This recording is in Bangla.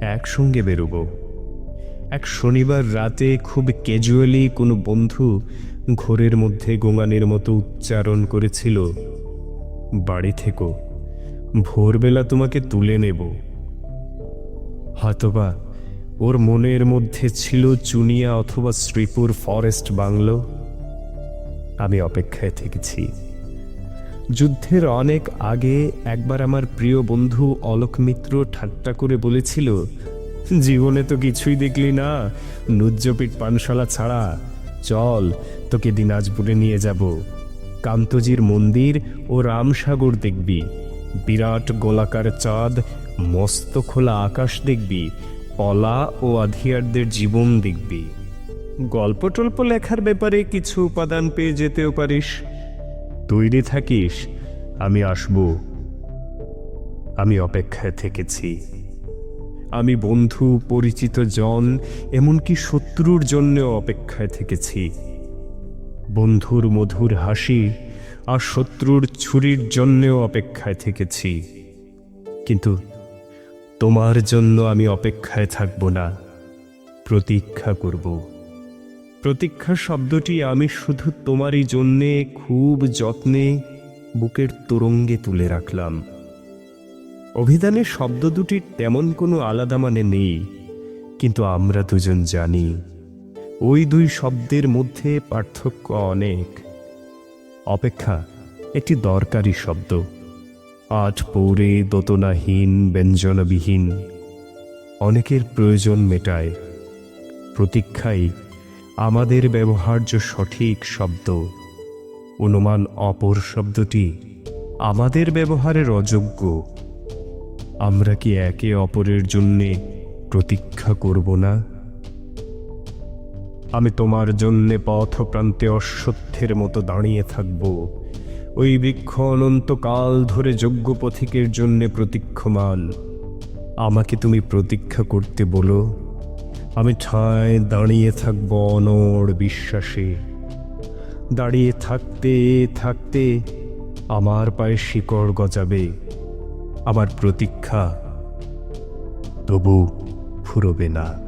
একসঙ্গে বেরোবো। এক শনিবার রাতে খুব ক্যাজুয়ালি কোনো বন্ধু ঘোরের মধ্যে গোঙানির মতো উচ্চারণ করেছিল, বাড়ি থেকো, ভোরবেলা তোমাকে তুলে নেব। হয়তোবা ওর মনের মধ্যে ছিল চুনিয়া অথবা শ্রীপুর ফরেস্ট বাংলো। আমি অপেক্ষায় থেকেছি। যুদ্ধের অনেক আগে একবার আমার প্রিয় বন্ধু অলোক মিত্র ঠাট্টা করে বলেছিল, জীবনে তো কিছুই দেখলি না নুজ্জপিট পানশালা ছাড়া। চল, তোকে দিনাজপুরে নিয়ে যাব। কান্তজির মন্দির ও রামসাগর দেখবি। বিরাট গোলাকার চাঁদ, মস্ত খোলা আকাশ দেখবি। পলা ও আধিয়ারদের জীবন দেখবি। গল্প টল্প লেখার ব্যাপারে কিছু উপাদান পেয়ে যেতেও পারিস। তৈরি থাকিস, আমি আসব। আমি অপেক্ষায় থেকেছি। আমি বন্ধু, পরিচিত জন, এমনকি শত্রুর জন্যেও অপেক্ষায় থেকেছি। বন্ধুর মধুর হাসি আর শত্রুর ছুরির জন্যেও অপেক্ষায় থেকেছি। কিন্তু তোমার জন্য আমি অপেক্ষায় থাকব না, প্রতীক্ষা করব। প্রতীক্ষা শব্দটি আমি শুধু তোমারই জন্যে খুব যত্নে বুকের তোরঙ্গে তুলে রাখলাম। অভিধানে শব্দ দুটির তেমন কোনো আলাদা মানে নেই, কিন্তু আমরা দুজন জানি, ওই দুই শব্দের মধ্যে পার্থক্য অনেক। অপেক্ষা, একটি দরকারি শব্দ। আট পৌরে দোতনাহীন, ব্যঞ্জনবিহীন। অনেকের প্রয়োজন মেটায়। প্রতীক্ষাই আমাদের ব্যবহার্য সঠিক শব্দ। অনুমান অপর শব্দটি আমাদের ব্যবহারের অযোগ্য। আমরা কি একে অপরের জন্যে প্রতীক্ষা করব না? আমি তোমার জন্যে পথপ্রান্তে অশ্বত্থের মতো দাঁড়িয়ে থাকব। ওই বৃক্ষ অনন্তকাল ধরে যোগ্য পথিকের জন্যে প্রতীক্ষমান। আমাকে তুমি প্রতীক্ষা করতে বলো। আমি ঠায় দাঁড়িয়ে থাকব অনড় বিশ্বাসে। দাঁড়িয়ে থাকতে থাকতে আমার পায়ে শিকড় গজাবে, আমার প্রতীক্ষা তবু ফুরবে না।